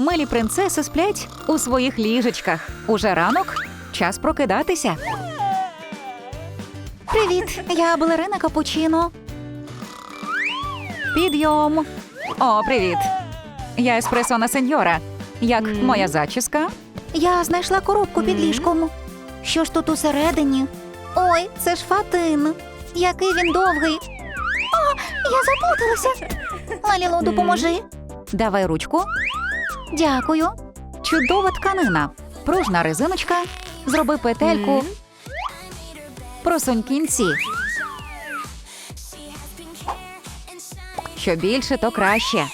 Милі принцеси сплять у своїх ліжечках. Уже ранок, час прокидатися. Привіт, я балерина Капучино. Підйом. О, привіт. Я еспресона сеньора. Як моя зачіска? Я знайшла коробку під ліжком. Що ж тут усередині? Ой, це ж фатин. Який він довгий. О, я заплуталася. Лалілу, допоможи. Давай ручку. Дякую. Чудова тканина. Пружна резиночка. Зроби петельку. Просунь кінці. Що більше, то краще.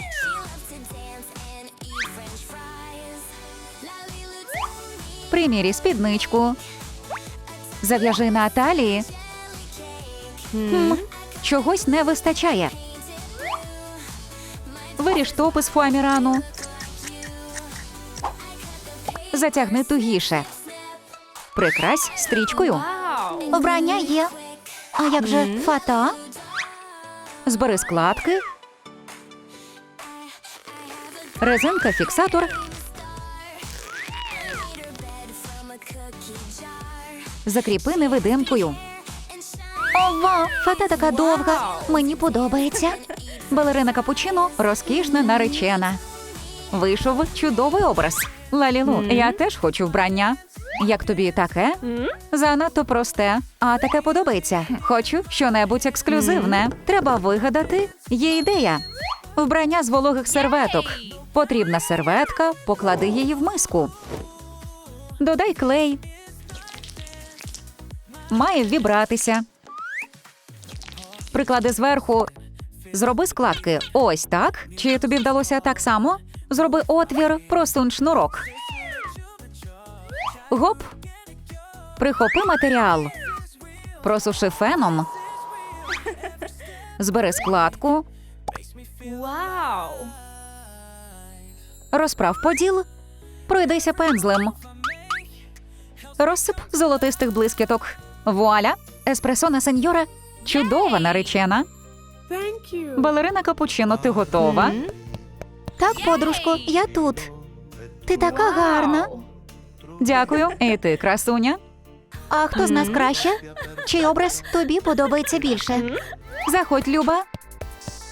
Примірі спідничку. Зав'яжи на талії. Хм, чогось не вистачає. Виріж топи з фуамірану. Затягни тугіше. Прикрась стрічкою. Вбрання є. А як же фата? Збери складки. Резинка фіксатор. Закріпи невидимкою. Ова, фата така довга. Мені подобається. Балерина капучино розкішна наречена. Вийшов чудовий образ. Лалілу, я теж хочу вбрання. Як тобі таке? Занадто просте. А таке подобається. Хочу щонебудь ексклюзивне. Треба вигадати. Є ідея. Вбрання з вологих серветок. Потрібна серветка, поклади її в миску. Додай клей. Має вібратися. Приклади зверху. Зроби складки. Ось так. Чи тобі вдалося так само? Зроби отвір, просунь шнурок. Гоп. Прихопи матеріал. Просуши феном. Збери складку. Wow. Розправ поділ. Пройдися пензлем. Розсип золотистих блискіток. Вуаля! Еспресона сеньора. Чудова наречена. Балерина капучино, ти готова? Так, подружко, я тут. Ти така гарна. Дякую. І ти, красуня. А хто з нас краще? Чий образ тобі подобається більше? Заходь, Люба.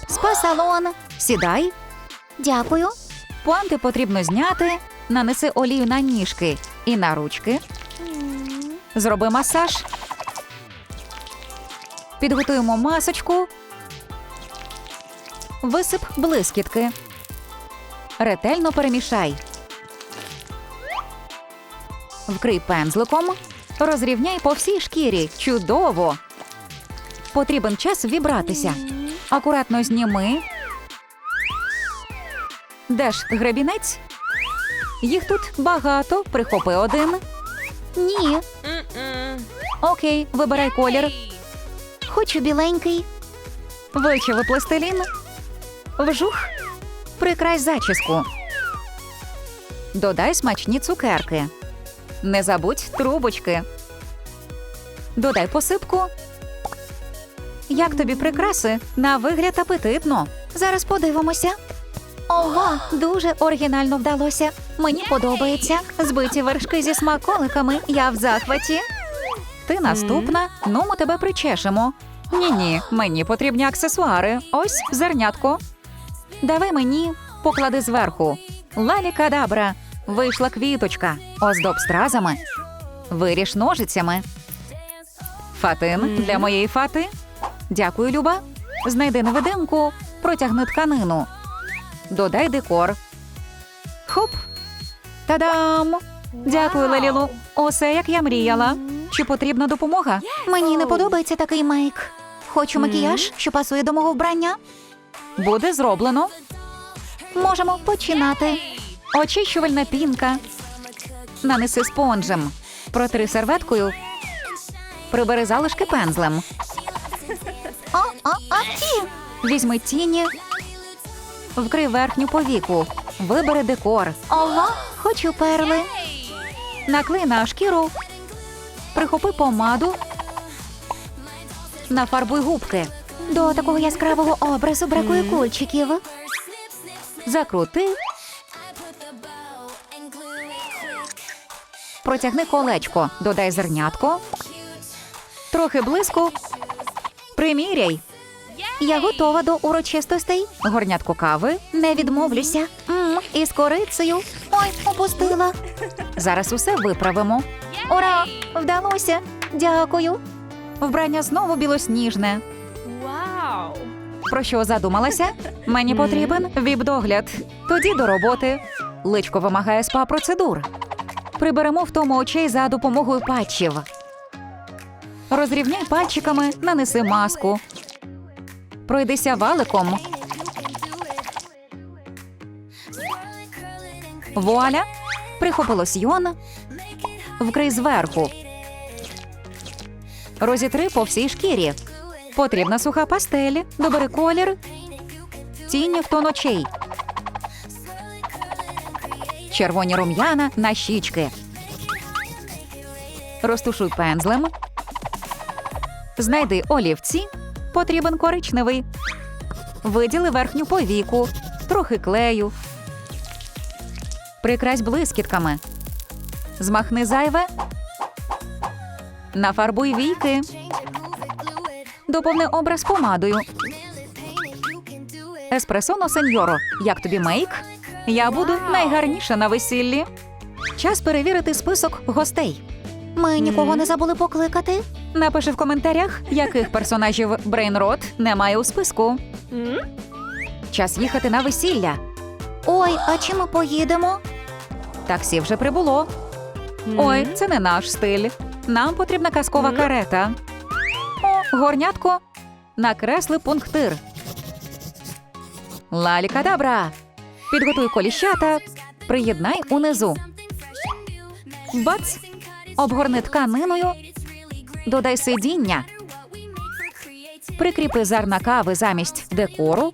Спа-салон. Сідай. Дякую. Пуанти потрібно зняти. Нанеси олію на ніжки і на ручки. Зроби масаж. Підготуємо масочку. Висип блискітки. Ретельно перемішай. Вкрий пензликом. Розрівняй по всій шкірі. Чудово. Потрібен час вібратися. Акуратно зніми. Де ж гребінець? Їх тут багато. Прихопи один. Ні, Окей, вибирай колір. хочу біленький. Вичави пластилін. Вжух. Прикрась зачіску. Додай смачні цукерки. Не забудь трубочки. Додай посипку. Як тобі прикраси? На вигляд апетитно. Зараз подивимося. Ова, дуже оригінально вдалося. Мені подобається. Збиті вершки зі смаколиками. Я в захваті. Ти наступна. Ну, ми тебе причешемо. Ні, ні, мені потрібні аксесуари. Ось зернятко. Давай мені, поклади зверху. Лалі кадабра. Вийшла квіточка. Оздоб стразами. Виріж ножицями. Фатин для моєї фати. Дякую, Люба. Знайди невидимку, протягни тканину. Додай декор. Хоп. Та-дам! Дякую, Лелілу. Усе як я мріяла. Чи потрібна допомога? Мені не подобається такий мейк. Хочу макіяж, що пасує до мого вбрання. Буде зроблено. Можемо починати. Очищувальна пінка. Нанеси спонжем. Протри серветкою. Прибери залишки пензлем. А, а, а, ті. Візьми тіні. Вкрий верхню повіку. Вибери декор. Ова, хочу перли. Наклей на шкіру. Прихопи помаду. Нафарбуй губки. До такого яскравого образу бракує кульчиків. Закрути. Протягни колечко, додай зернятко. Трохи блиску. Приміряй. Я готова до урочистостей. Горнятко кави. Не відмовлюся. М, із корицею. Ой, опустила. Зараз усе виправимо. Ура! Вдалося. Дякую. Вбрання знову білосніжне. Про що задумалася? Мені потрібен віп-догляд. Тоді до роботи. Личко вимагає спа-процедур. Приберемо в тому очей за допомогою патчів. Розрівняй пальчиками, нанеси маску. Пройдися валиком. Вуаля! Прихопи лосьйон. Вкрий зверху. Розітри по всій шкірі. Потрібна суха пастель. Добери колір. Тіні в тон очей. Червоні рум'яна на щічки. Розтушуй пензлем. Знайди олівці. Потрібен коричневий. Виділи верхню повіку. Трохи клею. Прикрась блискітками. Змахни зайве. Нафарбуй війки. Доповни образ помадою. Еспресоно сеньоро. Як тобі мейк? Я буду найгарніша на весіллі. Час перевірити список гостей. Ми нікого не забули покликати. Напиши в коментарях, яких персонажів Брейнрот немає у списку. Час їхати на весілля. Ой, а чи ми поїдемо? Таксі вже прибуло. Ой, це не наш стиль. Нам потрібна казкова карета. Горнятко. Накресли пунктир. Лалі-кадабра. Підготуй коліщата. Приєднай унизу. Бац. Обгорни тканиною. Додай сидіння. Прикріпи зерна кави замість декору.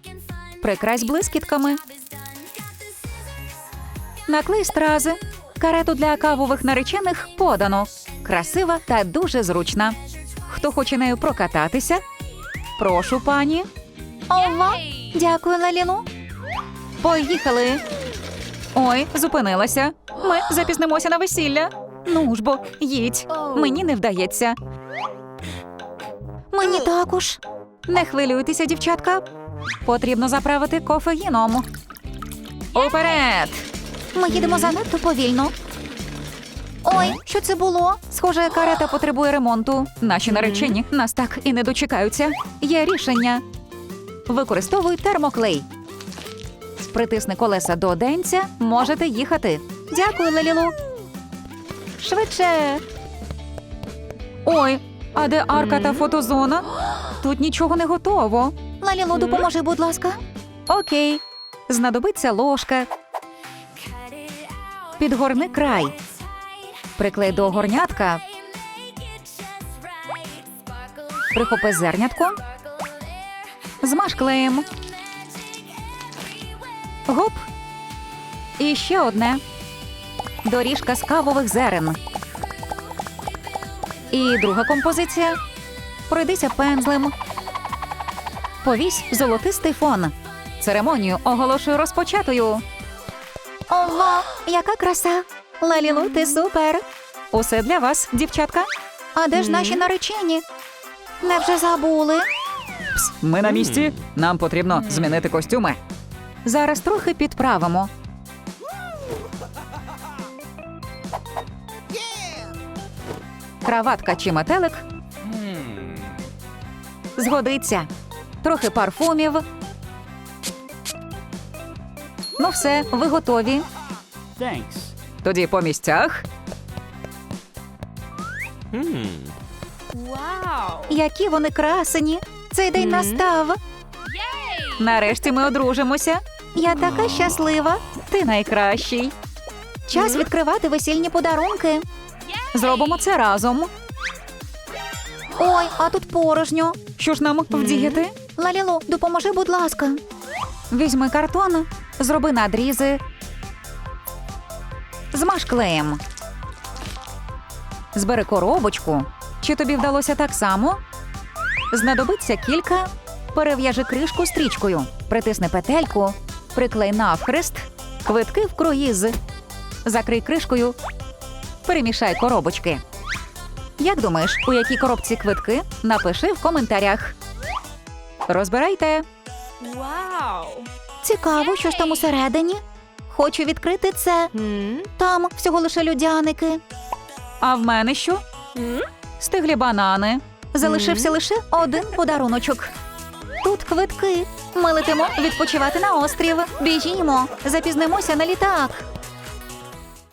Прикрась блискітками. Наклей стрази. Карету для кавових наречених подано. Красива та дуже зручна. Хто хоче нею прокататися? Прошу, пані. Ова. Дякую, Лалілу. Поїхали. Ой, зупинилася. Ми запізнимося на весілля. Ну ж бо, їдь. Мені не вдається. Мені також. Не хвилюйтеся, дівчатка. Потрібно заправити кофеїном. Уперед! Ми їдемо занадто повільно. Ой, що це було? Схоже, карета потребує ремонту. Наші наречені нас так і не дочекаються. Є рішення. Використовуй термоклей. Притисни колеса до денця, можете їхати. Дякую, Лалілу. Швидше. Ой, а де арка та фотозона? Тут нічого не готово. Лалілу, допоможи, будь ласка. Окей. Знадобиться ложка. Підгорни край. Приклей до горнятка. Прихопи зернятко. Змаж клеєм. Гоп. І ще одне. Доріжка з кавових зерен. І друга композиція. Пройдися пензлем. Повісь золотистий фон. Церемонію оголошую розпочатою. Ова, яка краса. Лалілу, ти супер. Усе для вас, дівчатка. А де ж наші наречені? Невже забули? Пс, ми на місці. Нам потрібно змінити костюми. Зараз трохи підправимо. Краватка чи метелик. Згодиться. Трохи парфумів. Ну, все, ви готові. Thanks. Тоді по місцях. Які вони красені. Цей день настав. Нарешті ми одружимося. Я така щаслива. Ти найкращий. Час відкривати весільні подарунки. Зробимо це разом. Ой, а тут порожньо. Що ж нам вдіяти? Лалілу, допоможи, будь ласка. Візьми картон, зроби надрізи. Змаж клеєм. Збери коробочку. Чи тобі вдалося так само? Знадобиться кілька. Перев'яжи кришку стрічкою. Притисни петельку, приклей навхрест, Квитки в круїз. Закрий кришкою. Перемішай коробочки. Як думаєш, у якій коробці квитки? Напиши в коментарях. Розбирайте. Wow. Цікаво, що ж там усередині. Хочу відкрити це. Там всього лише людяники. А в мене що? Стиглі банани. Залишився лише один подаруночок. Тут квитки. Ми летимо відпочивати на острів. Біжімо, запізнимося на літак.